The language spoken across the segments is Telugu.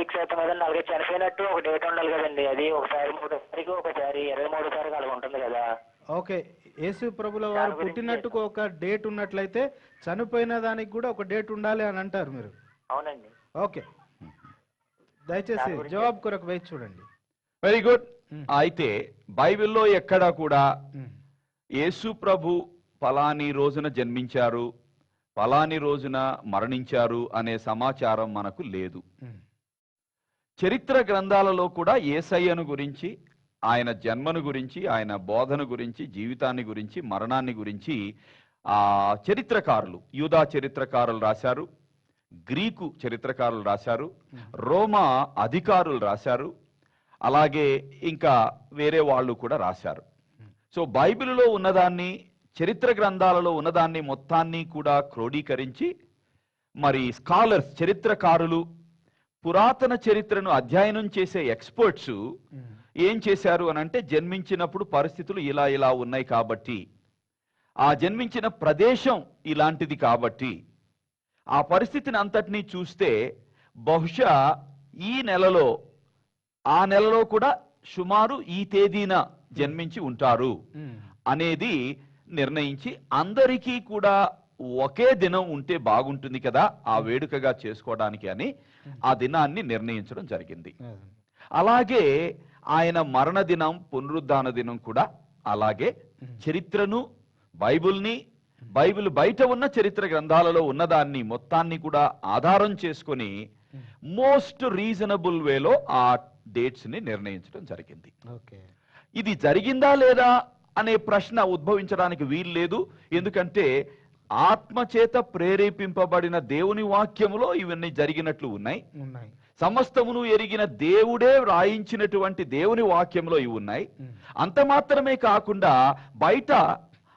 ఫిక్స్ అవుతాం కదండి అలాగే చనిపోయినట్టు ఒక డేట్ ఉండాలి కదండి. అది ఒకసారి మూడు తారీఖు ఒకసారి ఇరవై మూడు తారీఖు అలా ఉంటుంది కదా. ఓకే. యేసు ప్రభుల వారు పుట్టినట్టుకు ఒక డేట్ ఉన్నట్లయితే చనిపోయిన దానికి కూడా ఒక డేట్ ఉండాలి అని అంటారు మీరు? అవునండి. ఓకే. దయచేసి జవాబు కొరకు వేచి చూడండి. వెరీ గుడ్ అయితే బైబిల్లో ఎక్కడా కూడా యేసు ప్రభు ఫలాని రోజున జన్మించారు ఫలాని రోజున మరణించారు అనే సమాచారం మనకు లేదు. చరిత్ర గ్రంథాలలో కూడా ఏసయ్యను గురించి ఆయన జన్మను గురించి ఆయన బోధన గురించి జీవితాన్ని గురించి మరణాన్ని గురించి ఆ చరిత్రకారులు యూదా చరిత్రకారులు రాశారు గ్రీకు చరిత్రకారులు రాశారు రోమా అధికారులు రాశారు అలాగే ఇంకా వేరే వాళ్ళు కూడా రాశారు. సో బైబిల్లో ఉన్నదాన్ని చరిత్ర గ్రంథాలలో ఉన్నదాన్ని మొత్తాన్ని కూడా క్రోడీకరించి మరి స్కాలర్స్ చరిత్రకారులు పురాతన చరిత్రను అధ్యయనం చేసే ఎక్స్పర్ట్స్ ఉమ్, ఏం చేశారు అని అంటే జన్మించినప్పుడు పరిస్థితులు ఇలా ఇలా ఉన్నాయి కాబట్టి. ఆ జన్మించిన ప్రదేశం ఇలాంటిది కాబట్టి. ఆ పరిస్థితిని అంతటినీ చూస్తే బహుశా ఈ నెలలో ఆ నెలలో కూడా సుమారు ఈ తేదీన జన్మించి ఉంటారు ఉమ్, అనేది నిర్ణయించి అందరికీ కూడా ఒకే దినం ఉంటే బాగుంటుంది కదా ఆ వేడుకగా చేసుకోవడానికి అని ఆ దినాన్ని నిర్ణయించడం జరిగింది. అదే. అలాగే ఆయన మరణ దినం పునరుద్ధాన దినం కూడా అలాగే చరిత్రను బైబిల్ని బైబిల్ బయట ఉన్న చరిత్ర గ్రంథాలలో ఉన్నదాన్ని మొత్తాన్ని కూడా ఆధారం చేసుకొని మోస్ట్ రీజనబుల్ వేలో ఆ డేట్స్ని నిర్ణయించడం జరిగింది. ఓకే. ఇది జరిగిందా లేదా అనే ప్రశ్న ఉద్భవించడానికి వీలు లేదు. ఎందుకంటే ఆత్మచేత ప్రేరేపింపబడిన దేవుని వాక్యములో ఇవన్నీ జరిగినట్లు ఉన్నాయి. ఉన్నాయి. సమస్తమును ఎరిగిన దేవుడే వ్రాయించినటువంటి దేవుని వాక్యంలో ఇవి ఉన్నాయి. అంత మాత్రమే కాకుండా బయట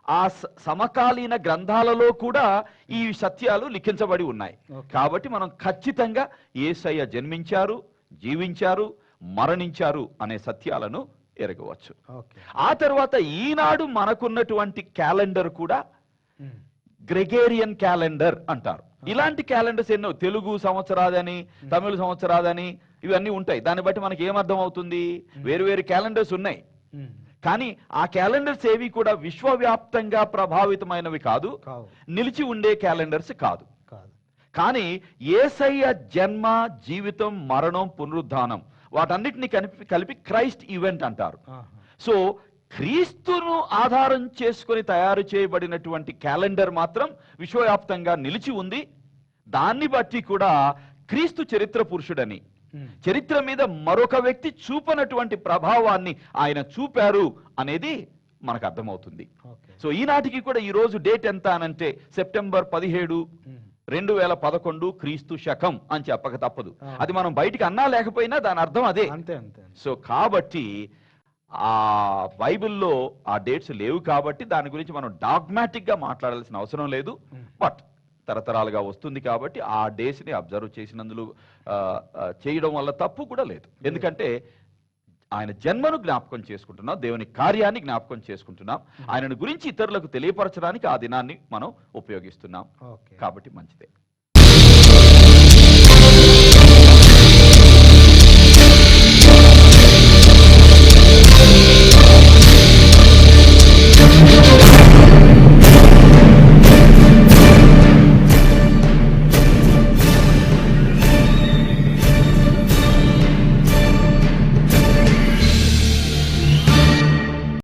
ఆ సమకాలీన గ్రంథాలలో కూడా ఈ సత్యాలు లిఖించబడి ఉన్నాయి. కాబట్టి మనం ఖచ్చితంగా ఏసయ్య జన్మించారు జీవించారు మరణించారు అనే సత్యాలను ఎరగవచ్చు. ఆ తర్వాత ఈనాడు మనకున్నటువంటి క్యాలెండర్ కూడా గ్రెగేరియన్ క్యాలెండర్ అంటారు. ఇలాంటి క్యాలెండర్స్ ఎన్నో తెలుగు సంవత్సరాదని తమిళ సంవత్సరాదని ఇవన్నీ ఉంటాయి. దాన్ని బట్టి మనకి ఏమర్థం అవుతుంది వేరు వేరు క్యాలెండర్స్ ఉన్నాయి. కానీ ఆ క్యాలెండర్స్ ఏవి కూడా విశ్వవ్యాప్తంగా ప్రభావితమైనవి కాదు. నిలిచి ఉండే క్యాలెండర్స్ కాదు. కానీ ఏసయ్య జన్మ జీవితం మరణం పునరుద్ధానం వాటన్నిటిని కలిపి కలిపి క్రైస్ట్ ఈవెంట్ అంటారు. సో క్రీస్తును ఆధారం చేసుకొని తయారు చేయబడినటువంటి క్యాలెండర్ మాత్రం విశ్వవ్యాప్తంగా నిలిచి ఉంది. దాన్ని బట్టి కూడా క్రీస్తు చరిత్ర పురుషుడని చరిత్ర మీద మరొక వ్యక్తి చూపనటువంటి ప్రభావాన్ని ఆయన చూపారు అనేది మనకు అర్థమవుతుంది. సో ఈనాటికి కూడా ఈ రోజు డేట్ ఎంత అనంటే సెప్టెంబర్ పదిహేడు రెండు వేల పదకొండు క్రీస్తు శకం అని చెప్పక తప్పదు. అది మనం బయటికి అన్నా లేకపోయినా దాని అర్థం అదే. అంతే అంతే అంతే. సో కాబట్టి ఆ బైబిల్లో ఆ డేట్స్ లేవు కాబట్టి దాని గురించి మనం డాగ్మాటిక్గా మాట్లాడాల్సిన అవసరం లేదు. బట్ తరతరాలుగా వస్తుంది కాబట్టి ఆ డేస్ని అబ్జర్వ్ ఆ, చేయడం వల్ల తప్పు కూడా లేదు. ఎందుకంటే ఆయన జన్మను జ్ఞాపకం చేసుకుంటున్నాం దేవుని కార్యాన్ని జ్ఞాపకం చేసుకుంటున్నాం. ఆయనను గురించి ఇతరులకు తెలియపరచడానికి ఆ దినాన్ని మనం ఉపయోగిస్తున్నాం. ఓకే. కాబట్టి మంచిదే.